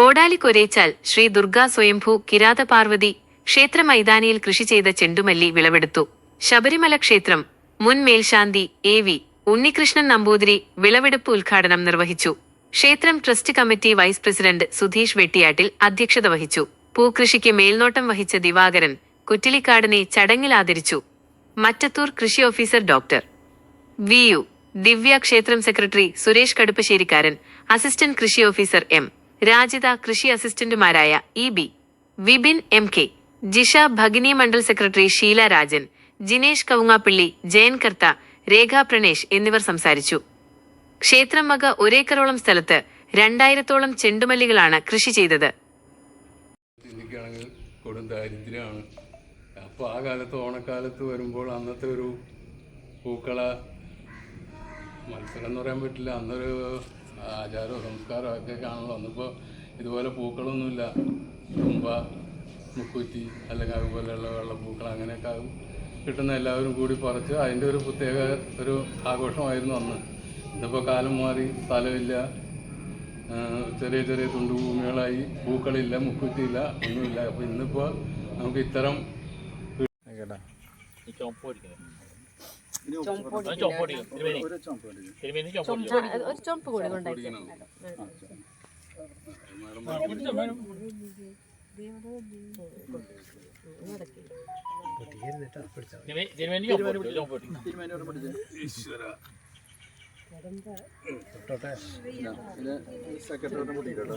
കോടാലി കൊരേച്ചാൽ ശ്രീ ദുർഗാ സ്വയംഭൂ കിരാത പാർവതി ക്ഷേത്ര മൈതാനിയിൽ കൃഷി ചെയ്ത ചെണ്ടുമല്ലി വിളവെടുത്തു. ശബരിമല ക്ഷേത്രം മുൻ മേൽശാന്തി എ വി ഉണ്ണികൃഷ്ണൻ നമ്പൂതിരി വിളവെടുപ്പ് ഉദ്ഘാടനം നിർവഹിച്ചു. ക്ഷേത്രം trust committee vice president Sudheesh Vettiyattil അധ്യക്ഷത വഹിച്ചു. പൂക്കൃഷിക്ക് മേൽനോട്ടം വഹിച്ച ദിവാകരൻ കുറ്റിലിക്കാടിനെ ചടങ്ങിൽ ആദരിച്ചു. മറ്റത്തൂർ കൃഷി officer doctor. V U Divya ക്ഷേത്രം സെക്രട്ടറി സുരേഷ് കടുപ്പശ്ശേരിക്കാരൻ അസിസ്റ്റന്റ് കൃഷി ഓഫീസർ എം. രാജിത കൃഷി അസിസ്റ്റന്റുമാരായ E B Vipin M K Jisha Bhagini Mandal secretary Sheela Rajan Jinesh Kavungappilly Jayan Kartha Rekha Pranesh എന്നിവർ സംസാരിച്ചു. ക്ഷേത്രം വക ഒരേക്കറോളം സ്ഥലത്ത് രണ്ടായിരത്തോളം ചെണ്ടുമല്ലികളാണ് കൃഷി ചെയ്തത്. കൊടും ദാരിദ്ര്യമാണ്. അപ്പോൾ ആ കാലത്ത് ഓണക്കാലത്ത് വരുമ്പോൾ അന്നത്തെ ഒരു പൂക്കള മത്സരം എന്ന് പറയാൻ പറ്റില്ല. അന്നൊരു ആചാരവും സംസ്കാരവും ഒക്കെ കാണുള്ളൂ അന്നിപ്പോൾ ഇതുപോലെ പൂക്കളൊന്നുമില്ല. തുമ്പ മുക്കുറ്റി അല്ലെങ്കിൽ അതുപോലെയുള്ള വെള്ളപ്പൂക്കൾ അങ്ങനെയൊക്കെ ആകും കിട്ടുന്ന എല്ലാവരും കൂടി പറിച്ച് അതിന്റെ ഒരു പ്രത്യേക ഒരു ആഘോഷമായിരുന്നു അന്ന്. ഇന്നിപ്പോൾ കാലം മാറി സ്ഥലമില്ല. ചെറിയ ചെറിയ തുണ്ടുഭൂമികളായി പൂക്കളില്ല മുക്കുറ്റിയില്ല ഒന്നുമില്ല. അപ്പോൾ ഇന്നിപ്പോൾ നമുക്ക് ഇത്തരം ഒരു ചുമപ്പ് കൂടി കൊണ്ടായി സെക്രട്ടറി